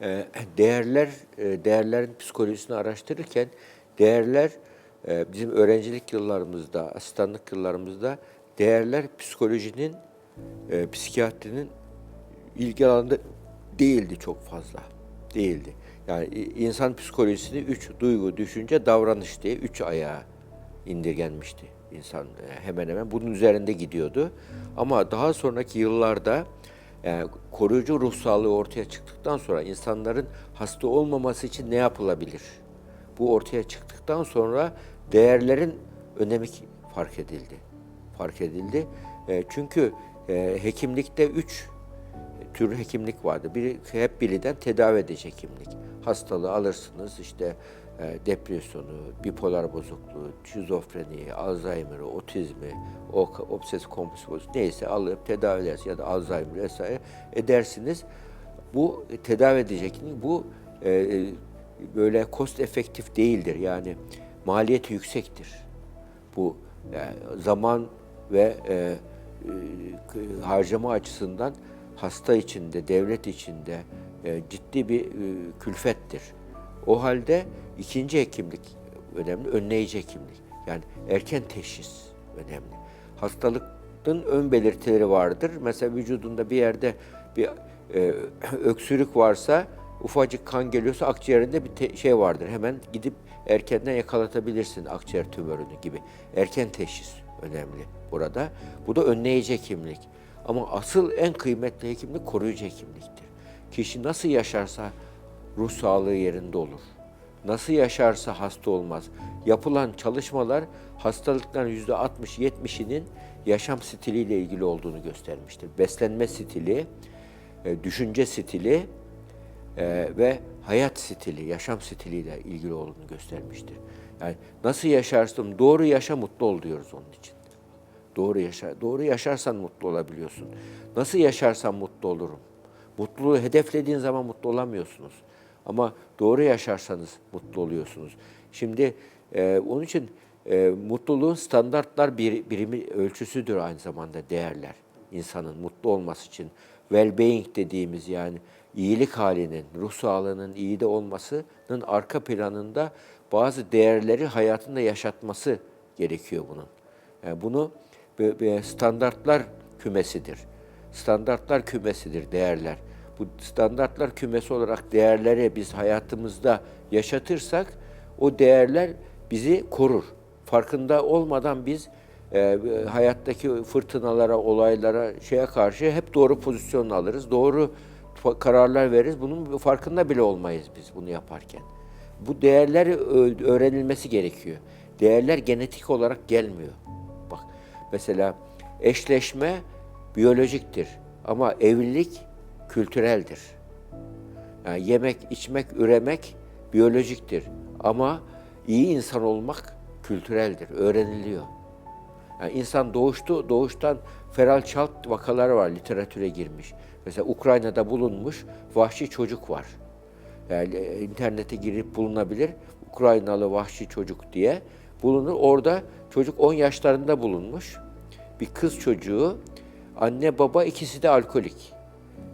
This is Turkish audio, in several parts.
e, değerler e, değerlerin psikolojisini araştırırken değerler e, bizim öğrencilik yıllarımızda, asistanlık yıllarımızda değerler psikolojinin, e, psikiyatrinin ilgi alanında değildi çok fazla. Değildi. Yani insan psikolojisini üç duygu, düşünce, davranış diye üç ayağa indirgenmişti insan hemen hemen bunun üzerinde gidiyordu. Ama daha sonraki yıllarda yani koruyucu ruh sağlığı ortaya çıktıktan sonra insanların hasta olmaması için ne yapılabilir? Bu ortaya çıktıktan sonra değerlerin önemi fark edildi. Fark edildi. E, çünkü e, hekimlikte üç tür hekimlik vardı. Biri hep bilinen tedavi edici hekimlik. Hastalığı alırsınız işte depresyonu, bipolar bozukluğu, şizofreniyi, Alzheimer'ı, otizmi, o obsesif kompulsif neyse alıp tedavi edersiniz ya da Alzheimer vesaire edersiniz. Bu tedavi edici hekimlik bu e, e, böyle cost efektif değildir. Yani maliyeti yüksektir. Bu yani zaman ve e, e, harcama açısından hasta içinde, devlet içinde e, ciddi bir e, külfettir. O halde ikinci hekimlik önemli, önleyici hekimlik. Yani erken teşhis önemli. Hastalıkın ön belirtileri vardır. Mesela vücudunda bir yerde bir e, öksürük varsa, ufacık kan geliyorsa akciğerinde bir şey vardır. Hemen gidip erkenden yakalatabilirsin akciğer tümörünü gibi. Erken teşhis önemli burada. Bu da önleyici hekimlik. Ama asıl en kıymetli hekimlik koruyucu hekimliktir. Kişi nasıl yaşarsa ruh sağlığı yerinde olur. Nasıl yaşarsa hasta olmaz. Yapılan çalışmalar hastalıkların yüzde 60-70'inin yaşam stiliyle ilgili olduğunu göstermiştir. Beslenme stili, e, düşünce stili e, ve hayat stili, yaşam stiliyle ilgili olduğunu göstermiştir. Yani nasıl yaşarsın, doğru yaşa mutlu ol diyoruz onun için. Doğru yaşa, doğru yaşarsan mutlu olabiliyorsun. Nasıl yaşarsan mutlu olurum. Mutluluğu hedeflediğin zaman mutlu olamıyorsunuz. Ama doğru yaşarsanız mutlu oluyorsunuz. Şimdi e, onun için e, mutluluğun standartlar bir, birimi ölçüsüdür aynı zamanda değerler. insanın mutlu olması için well-being dediğimiz yani iyilik halinin, ruh sağlığının iyi de olmasının arka planında bazı değerleri hayatında yaşatması gerekiyor bunun. Yani bunu standartlar kümesidir. Standartlar kümesidir değerler. Bu standartlar kümesi olarak değerleri biz hayatımızda yaşatırsak o değerler bizi korur. Farkında olmadan biz e, hayattaki fırtınalara, olaylara, şeye karşı hep doğru pozisyon alırız. Doğru kararlar veririz. Bunun farkında bile olmayız biz bunu yaparken. Bu değerler öğrenilmesi gerekiyor. Değerler genetik olarak gelmiyor. Bak mesela eşleşme biyolojiktir ama evlilik kültüreldir. Yani yemek, içmek, üremek biyolojiktir ama iyi insan olmak kültüreldir, öğreniliyor. Yani insan doğuştu, doğuştan feral çalt vakaları var, literatüre girmiş. Mesela Ukrayna'da bulunmuş vahşi çocuk var. Yani e, internete girip bulunabilir. Ukraynalı vahşi çocuk diye bulunur. Orada çocuk 10 yaşlarında bulunmuş. Bir kız çocuğu, anne baba ikisi de alkolik.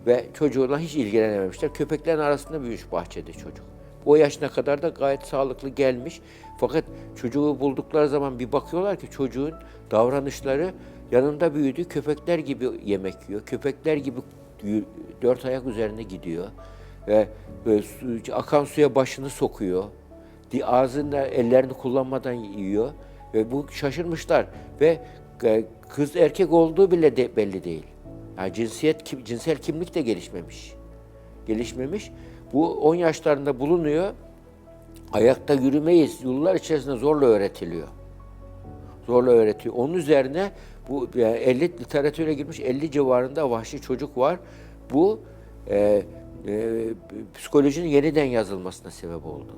Ve çocuğuna hiç ilgilenememişler. Köpeklerin arasında büyümüş bahçede çocuk. O yaşına kadar da gayet sağlıklı gelmiş. Fakat çocuğu buldukları zaman bir bakıyorlar ki çocuğun davranışları yanında büyüdü köpekler gibi yemek yiyor. Köpekler gibi dört ayak üzerine gidiyor. Ve, su- akan suya başını sokuyor. Ağzında ellerini kullanmadan yiyor. Ve bu şaşırmışlar. Ve e, kız erkek olduğu bile de belli değil. Yani cinsiyet, kim- cinsel kimlik de gelişmemiş. Gelişmemiş. Bu 10 yaşlarında bulunuyor. Ayakta yürümeyiz. Yıllar içerisinde zorla öğretiliyor. Zorla öğretiyor. Onun üzerine bu yani 50 literatüre girmiş 50 civarında vahşi çocuk var. Bu e, e, psikolojinin yeniden yazılmasına sebep oldu.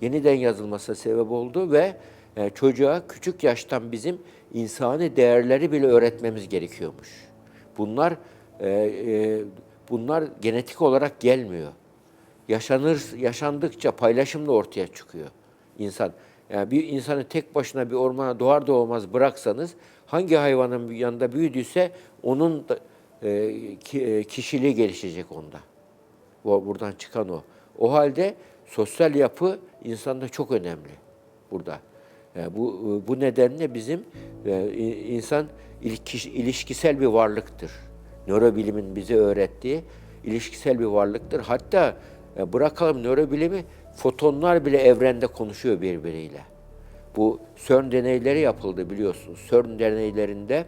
Yeniden yazılmasına sebep oldu ve e, çocuğa küçük yaştan bizim insani değerleri bile öğretmemiz gerekiyormuş. Bunlar e, e, bunlar genetik olarak gelmiyor. Yaşanır yaşandıkça paylaşımla ortaya çıkıyor insan. Yani bir insanı tek başına bir ormana doğar doğmaz bıraksanız hangi hayvanın yanında büyüdüyse onun da, e, e, kişiliği gelişecek onda. Bu- Buradan çıkan o. O halde sosyal yapı insanda çok önemli burada. Yani bu bu nedenle bizim e, insan ilişkisel bir varlıktır. Nörobilimin bize öğrettiği ilişkisel bir varlıktır. Hatta e, bırakalım nörobilimi fotonlar bile evrende konuşuyor birbiriyle. Bu CERN deneyleri yapıldı biliyorsunuz. CERN deneylerinde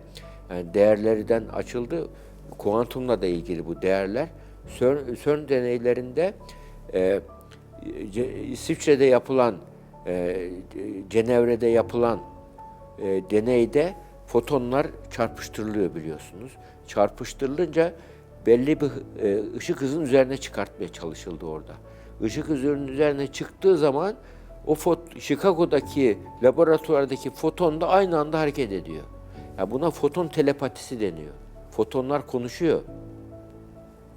değerlerden açıldı. Kuantumla da ilgili bu değerler. CERN, CERN deneylerinde e, İsviçre'de yapılan, e, Cenevre'de yapılan e, deneyde fotonlar çarpıştırılıyor biliyorsunuz. Çarpıştırılınca belli bir e, ışık hızının üzerine çıkartmaya çalışıldı orada. Işık hızının üzerine çıktığı zaman o fot Chicago'daki laboratuvardaki foton da aynı anda hareket ediyor. Ya buna foton telepatisi deniyor. Fotonlar konuşuyor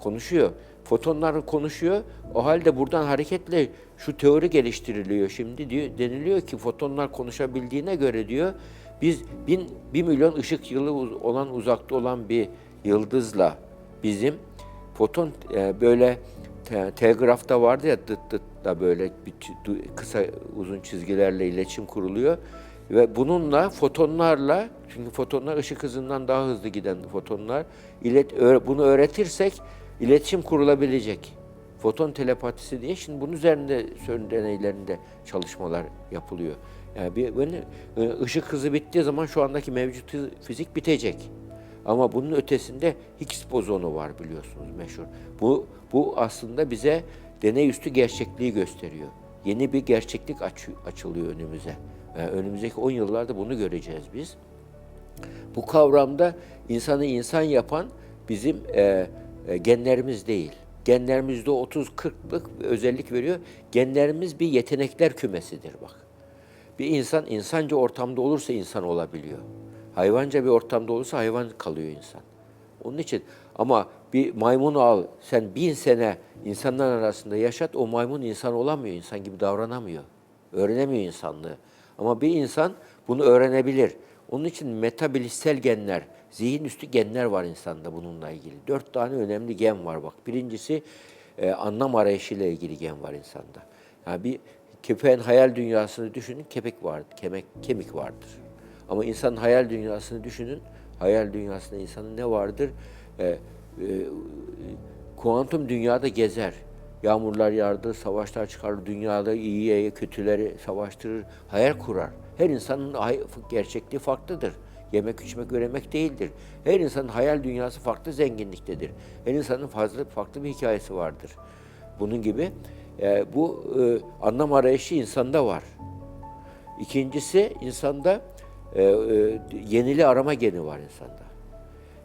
konuşuyor. Fotonlar konuşuyor. O halde buradan hareketle şu teori geliştiriliyor şimdi diyor. Deniliyor ki fotonlar konuşabildiğine göre diyor biz bin, bir milyon ışık yılı olan uzakta olan bir yıldızla bizim foton e, böyle te- telgrafta vardı ya dıt dıt da böyle bir kısa uzun çizgilerle iletişim kuruluyor. Ve bununla fotonlarla çünkü fotonlar ışık hızından daha hızlı giden fotonlar ilet, bunu öğretirsek iletişim kurulabilecek. Foton telepatisi diye şimdi bunun üzerinde CERN deneylerinde çalışmalar yapılıyor. Yani bir böyle e, ışık hızı bittiği zaman şu andaki mevcut fizik bitecek. Ama bunun ötesinde Higgs bozonu var biliyorsunuz meşhur. Bu bu aslında bize deney üstü gerçekliği gösteriyor. Yeni bir gerçeklik aç, açılıyor önümüze. Yani önümüzdeki 10 yıllarda bunu göreceğiz biz. Bu kavramda insanı insan yapan bizim e, e, genlerimiz değil. Genlerimizde 30-40'lık özellik veriyor. Genlerimiz bir yetenekler kümesidir bak. Bir insan insanca ortamda olursa insan olabiliyor. Hayvanca bir ortamda olursa hayvan kalıyor insan. Onun için ama bir maymunu al, sen bin sene insanlar arasında yaşat, o maymun insan olamıyor, insan gibi davranamıyor. Öğrenemiyor insanlığı. Ama bir insan bunu öğrenebilir. Onun için metabilistsel genler, zihin üstü genler var insanda bununla ilgili. Dört tane önemli gen var bak. Birincisi e, anlam arayışıyla ilgili gen var insanda. Yani bir köpeğin hayal dünyasını düşünün, kepek vardır, kemik, kemik vardır. Ama insanın hayal dünyasını düşünün, hayal dünyasında insanın ne vardır? E, e, kuantum dünyada gezer. Yağmurlar yağdır, savaşlar çıkarır, dünyada iyiye, kötüleri savaştırır, hayal kurar. Her insanın gerçekliği farklıdır. Yemek, içmek, öğrenmek değildir. Her insanın hayal dünyası farklı zenginliktedir. Her insanın fazla farklı bir hikayesi vardır. Bunun gibi e, bu e, anlam arayışı insanda var. İkincisi insanda e, e, yenili arama geni var insanda.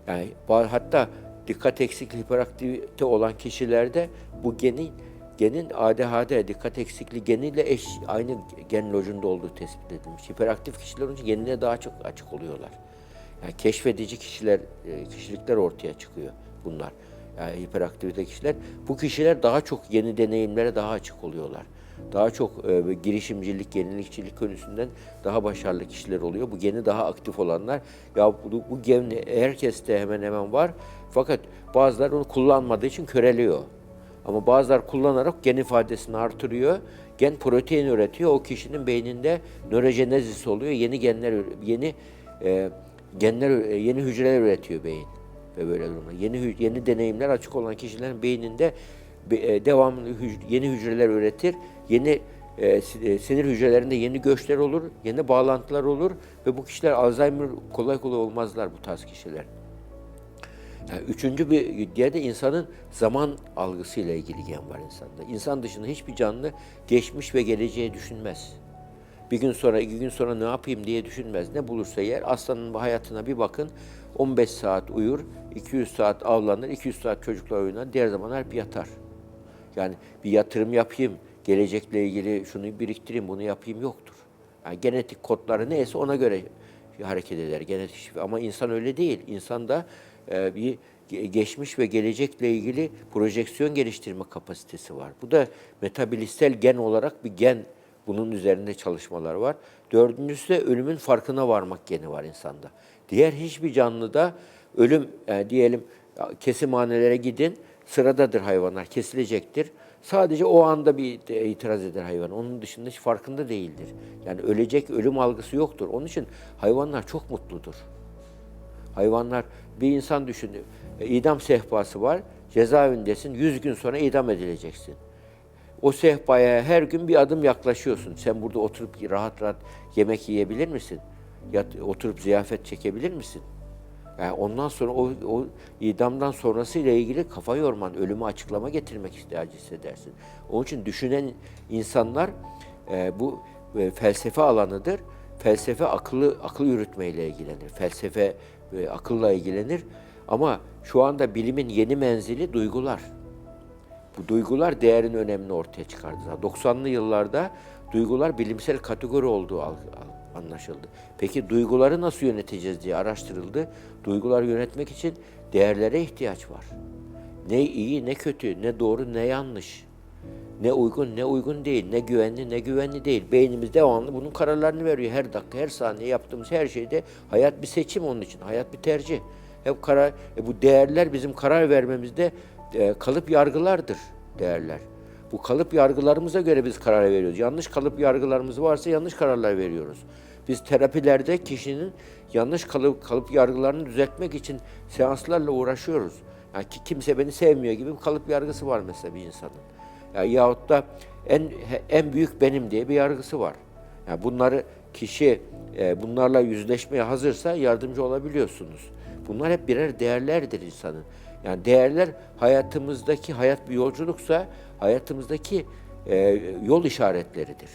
Yani hatta dikkat eksikliği, hiperaktivite olan kişilerde bu genin genin ADHD, dikkat eksikliği geniyle eş aynı gen lojunda olduğu tespit edilmiş. Hiperaktif kişiler olunca genine daha çok açık oluyorlar. Yani keşfedici kişiler, e, kişilikler ortaya çıkıyor bunlar. Yani hiperaktivite kişiler. Bu kişiler daha çok yeni deneyimlere daha açık oluyorlar. Daha çok e, girişimcilik, yenilikçilik konusunda daha başarılı kişiler oluyor. Bu geni daha aktif olanlar. Ya bu, bu gen herkeste hemen hemen var. Fakat bazılar onu kullanmadığı için köreliyor. Ama bazılar kullanarak gen ifadesini artırıyor. Gen protein üretiyor. O kişinin beyninde nörojenezis oluyor. Yeni genler, yeni e, genler, e, yeni hücreler üretiyor beyin ve böyle durumda. Yeni yeni deneyimler açık olan kişilerin beyninde be- e, devamlı hüc- yeni hücreler üretir. Yeni e, e, sinir hücrelerinde yeni göçler olur, yeni bağlantılar olur ve bu kişiler Alzheimer kolay kolay olmazlar bu tarz kişiler. Yani üçüncü bir diğer de insanın zaman algısıyla ilgili gen var insanda. İnsan dışında hiçbir canlı geçmiş ve geleceği düşünmez. Bir gün sonra, iki gün sonra ne yapayım diye düşünmez. Ne bulursa yer. Aslanın hayatına bir bakın. 15 saat uyur, 200 saat avlanır, 200 saat çocuklar oynar. Diğer zamanlar hep yatar. Yani bir yatırım yapayım, gelecekle ilgili şunu biriktireyim, bunu yapayım yoktur. Yani genetik kodları neyse ona göre hareket eder. Genetik. Ama insan öyle değil. İnsanda e, bir ge- geçmiş ve gelecekle ilgili projeksiyon geliştirme kapasitesi var. Bu da metabilistsel gen olarak bir gen. Bunun üzerinde çalışmalar var. Dördüncüsü de ölümün farkına varmak geni var insanda. Diğer hiçbir canlıda ölüm, yani diyelim kesimhanelere gidin, Sıradadır hayvanlar, kesilecektir. Sadece o anda bir itiraz eder hayvan. Onun dışında hiç farkında değildir. Yani ölecek, ölüm algısı yoktur. Onun için hayvanlar çok mutludur. Hayvanlar, bir insan düşünün, e, idam sehpası var, cezaevindesin, 100 gün sonra idam edileceksin. O sehpaya her gün bir adım yaklaşıyorsun. Sen burada oturup rahat rahat yemek yiyebilir misin? Yat, oturup ziyafet çekebilir misin? Yani ondan sonra o, o idamdan sonrasıyla ilgili kafa yorman, ölümü açıklama getirmek ihtiyacı hissedersin. Onun için düşünen insanlar e, bu e, felsefe alanıdır. Felsefe akıllı akıl yürütmeyle ilgilenir. Felsefe e, akılla ilgilenir. Ama şu anda bilimin yeni menzili duygular. Bu duygular değerin önemini ortaya çıkardı. 90'lı yıllarda duygular bilimsel kategori olduğu anlaşıldı. Peki duyguları nasıl yöneteceğiz diye araştırıldı. Duyguları yönetmek için değerlere ihtiyaç var. Ne iyi ne kötü, ne doğru ne yanlış. Ne uygun ne uygun değil, ne güvenli ne güvenli değil. Beynimiz devamlı bunun kararlarını veriyor. Her dakika, her saniye yaptığımız her şeyde hayat bir seçim onun için. Hayat bir tercih. Hep karar, e bu değerler bizim karar vermemizde e, kalıp yargılardır değerler. Bu kalıp yargılarımıza göre biz karar veriyoruz. Yanlış kalıp yargılarımız varsa yanlış kararlar veriyoruz. Biz terapilerde kişinin yanlış kalıp, kalıp yargılarını düzeltmek için seanslarla uğraşıyoruz. Yani ki kimse beni sevmiyor gibi bir kalıp yargısı var mesela bir insanın. Ya, yahut da en en büyük benim diye bir yargısı var. Yani bunları kişi e, bunlarla yüzleşmeye hazırsa yardımcı olabiliyorsunuz. Bunlar hep birer değerlerdir insanın. Yani değerler hayatımızdaki hayat bir yolculuksa hayatımızdaki e, yol işaretleridir.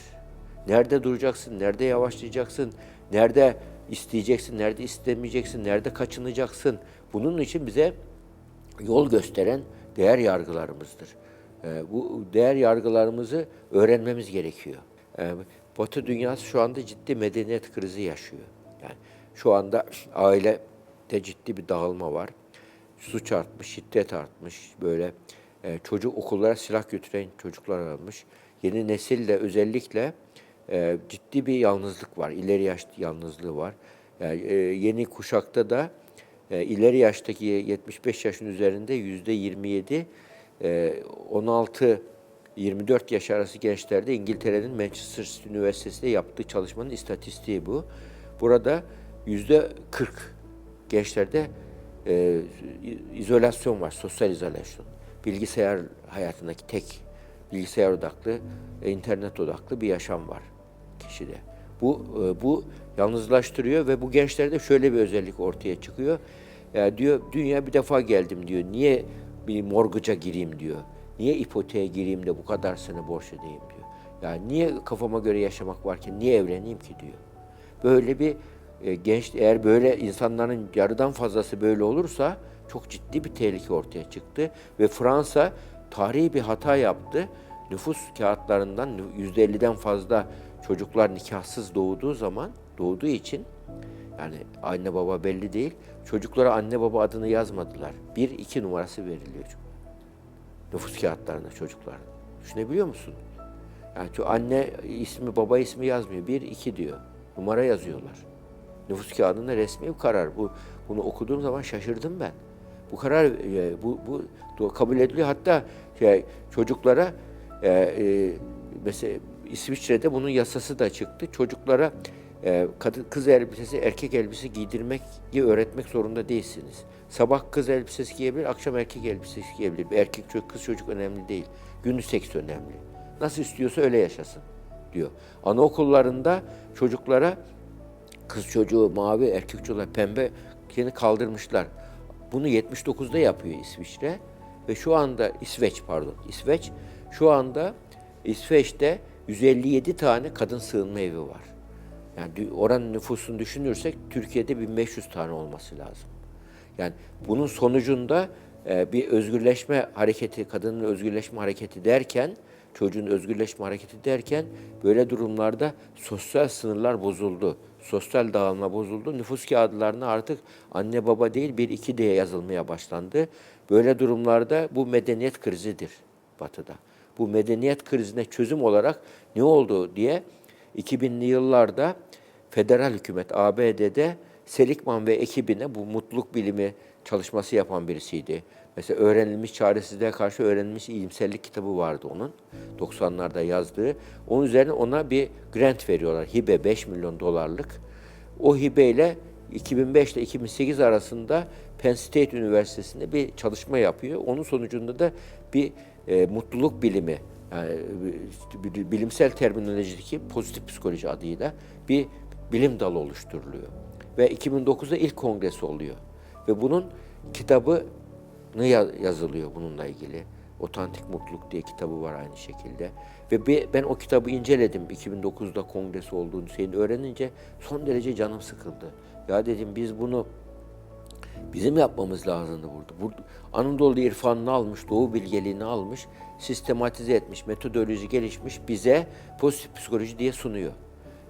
Nerede duracaksın, nerede yavaşlayacaksın, nerede isteyeceksin, nerede istemeyeceksin, nerede kaçınacaksın. Bunun için bize yol gösteren değer yargılarımızdır. Ee, bu değer yargılarımızı öğrenmemiz gerekiyor. Ee, Batı dünyası şu anda ciddi medeniyet krizi yaşıyor. Yani şu anda ailede ciddi bir dağılma var. Suç artmış, şiddet artmış. Böyle e, çocuk okullara silah götüren çocuklar artmış. Yeni nesille özellikle e, ciddi bir yalnızlık var. İleri yaş yalnızlığı var. Yani, e, yeni kuşakta da ileri yaştaki 75 yaşın üzerinde yüzde 27, e, 16 24 yaş arası gençlerde İngiltere'nin Manchester City Üniversitesi'nde yaptığı çalışmanın istatistiği bu. Burada yüzde 40 gençlerde e, izolasyon var, sosyal izolasyon. Bilgisayar hayatındaki tek bilgisayar odaklı, internet odaklı bir yaşam var kişide. Bu e, bu yalnızlaştırıyor ve bu gençlerde şöyle bir özellik ortaya çıkıyor. Ya diyor dünya bir defa geldim diyor. Niye bir morguca gireyim diyor. Niye ipoteğe gireyim de bu kadar sene borç ödeyeyim diyor. Yani niye kafama göre yaşamak varken niye evleneyim ki diyor. Böyle bir e, genç eğer böyle insanların yarıdan fazlası böyle olursa çok ciddi bir tehlike ortaya çıktı ve Fransa tarihi bir hata yaptı. Nüfus kağıtlarından %50'den fazla çocuklar nikahsız doğduğu zaman doğduğu için yani anne baba belli değil. Çocuklara anne baba adını yazmadılar. Bir iki numarası veriliyor. Nüfus kağıtlarına çocukların. Düşünebiliyor musun? Yani şu anne ismi baba ismi yazmıyor. Bir iki diyor. Numara yazıyorlar. Nüfus kağıdında resmi bir karar. Bu bunu okuduğum zaman şaşırdım ben. Bu karar e, bu bu kabul ediliyor. Hatta şey, çocuklara e, e, mesela İsviçre'de bunun yasası da çıktı. Çocuklara kadın kız elbisesi, erkek elbisesi giydirmek öğretmek zorunda değilsiniz. Sabah kız elbisesi giyebilir, akşam erkek elbisesi giyebilir. Erkek çocuk, kız çocuk önemli değil. Gündüz seks önemli. Nasıl istiyorsa öyle yaşasın diyor. Anaokullarında çocuklara kız çocuğu mavi, erkek çocuğu pembe yeni kaldırmışlar. Bunu 79'da yapıyor İsviçre ve şu anda İsveç pardon İsveç şu anda İsveç'te 157 tane kadın sığınma evi var. Yani oranın nüfusunu düşünürsek Türkiye'de 1500 tane olması lazım. Yani bunun sonucunda e, bir özgürleşme hareketi, kadının özgürleşme hareketi derken, çocuğun özgürleşme hareketi derken böyle durumlarda sosyal sınırlar bozuldu. Sosyal dağılma bozuldu. Nüfus kağıtlarına artık anne baba değil bir iki diye yazılmaya başlandı. Böyle durumlarda bu medeniyet krizidir Batı'da. Bu medeniyet krizine çözüm olarak ne oldu diye 2000'li yıllarda federal hükümet ABD'de Seligman ve ekibine bu mutluluk bilimi çalışması yapan birisiydi. Mesela öğrenilmiş çaresizliğe karşı öğrenilmiş iyimserlik kitabı vardı onun. 90'larda yazdığı. Onun üzerine ona bir grant veriyorlar. Hibe 5 milyon dolarlık. O hibeyle 2005 ile 2008 arasında Penn State Üniversitesi'nde bir çalışma yapıyor. Onun sonucunda da bir e, mutluluk bilimi, bilimsel terminolojideki pozitif psikoloji adıyla bir bilim dalı oluşturuluyor. Ve 2009'da ilk kongresi oluyor. Ve bunun kitabı yazılıyor bununla ilgili. Otantik Mutluluk diye kitabı var aynı şekilde. Ve ben o kitabı inceledim 2009'da kongresi olduğunu şeyini öğrenince son derece canım sıkıldı. Ya dedim biz bunu bizim yapmamız lazımdı burada. Anadolu irfanını almış, Doğu bilgeliğini almış, sistematize etmiş, metodoloji gelişmiş, bize pozitif psikoloji diye sunuyor.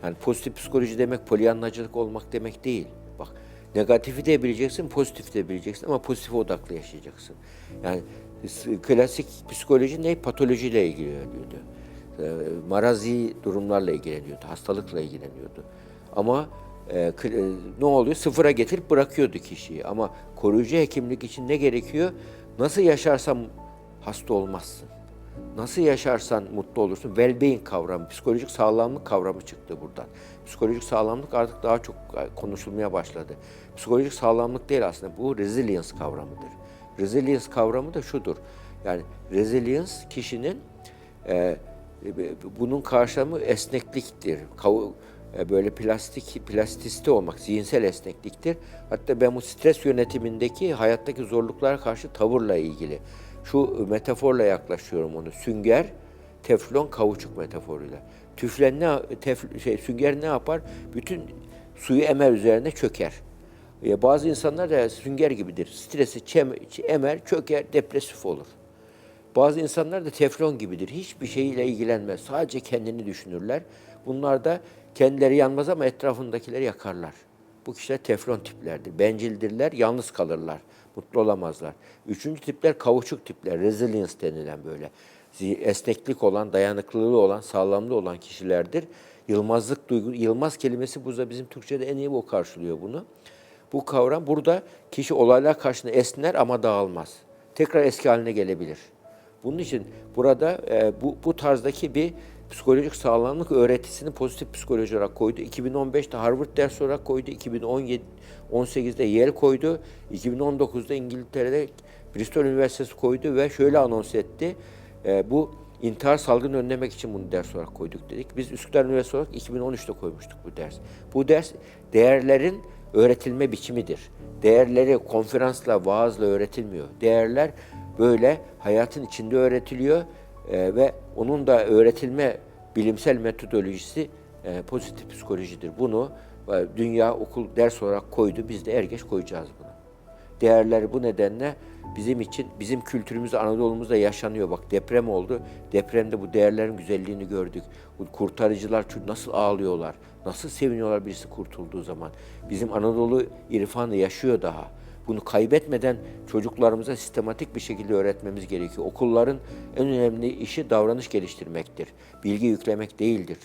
Yani pozitif psikoloji demek polyanlacılık olmak demek değil. Bak negatifi de bileceksin, pozitifi de bileceksin ama pozitife odaklı yaşayacaksın. Yani klasik psikoloji ne? Patolojiyle ilgileniyordu. Ee, Marazi durumlarla ilgileniyordu, hastalıkla ilgileniyordu. Ama e, kl- e, ne oluyor? Sıfıra getirip bırakıyordu kişiyi. Ama koruyucu hekimlik için ne gerekiyor? Nasıl yaşarsam hasta olmazsın. Nasıl yaşarsan mutlu olursun. Well-being kavramı, psikolojik sağlamlık kavramı çıktı buradan. Psikolojik sağlamlık artık daha çok konuşulmaya başladı. Psikolojik sağlamlık değil aslında bu resilience kavramıdır. Resilience kavramı da şudur. Yani resilience kişinin e, e, bunun karşılığı esnekliktir. Kav- böyle plastik plastisite olmak, zihinsel esnekliktir. Hatta ben bu stres yönetimindeki hayattaki zorluklara karşı tavırla ilgili şu metaforla yaklaşıyorum onu. Sünger, teflon, kauçuk metaforuyla. Tüflen ne tef, şey sünger ne yapar? Bütün suyu emer üzerine çöker. Ya bazı insanlar da sünger gibidir. Stresi çem- emer, çöker, depresif olur. Bazı insanlar da teflon gibidir. Hiçbir şeyle ilgilenmez. Sadece kendini düşünürler. Bunlar da kendileri yanmaz ama etrafındakileri yakarlar. Bu kişiler teflon tiplerdir. Bencildirler, yalnız kalırlar. Mutlu olamazlar. Üçüncü tipler kavuçuk tipler. Resilience denilen böyle. Esneklik olan, dayanıklılığı olan, sağlamlığı olan kişilerdir. Yılmazlık duygu, yılmaz kelimesi burada bizim Türkçe'de en iyi bu karşılıyor bunu. Bu kavram burada kişi olaylar karşısında esner ama dağılmaz. Tekrar eski haline gelebilir. Bunun için burada e, bu, bu tarzdaki bir psikolojik sağlamlık öğretisini pozitif psikoloji olarak koydu. 2015'te Harvard ders olarak koydu. 2017 18'de Yale koydu. 2019'da İngiltere'de Bristol Üniversitesi koydu ve şöyle anons etti. E, bu intihar salgını önlemek için bunu ders olarak koyduk dedik. Biz Üsküdar Üniversitesi olarak 2013'te koymuştuk bu ders. Bu ders değerlerin öğretilme biçimidir. Değerleri konferansla, vaazla öğretilmiyor. Değerler böyle hayatın içinde öğretiliyor e, ve onun da öğretilme bilimsel metodolojisi e, pozitif psikolojidir. Bunu e, dünya okul ders olarak koydu. Biz de er geç koyacağız bunu. Değerleri bu nedenle bizim için, bizim kültürümüzde, Anadolu'muzda yaşanıyor. Bak deprem oldu. Depremde bu değerlerin güzelliğini gördük. Bu kurtarıcılar nasıl ağlıyorlar, nasıl seviniyorlar birisi kurtulduğu zaman. Bizim Anadolu irfanı yaşıyor daha. Bunu kaybetmeden çocuklarımıza sistematik bir şekilde öğretmemiz gerekiyor. Okulların en önemli işi davranış geliştirmektir. Bilgi yüklemek değildir.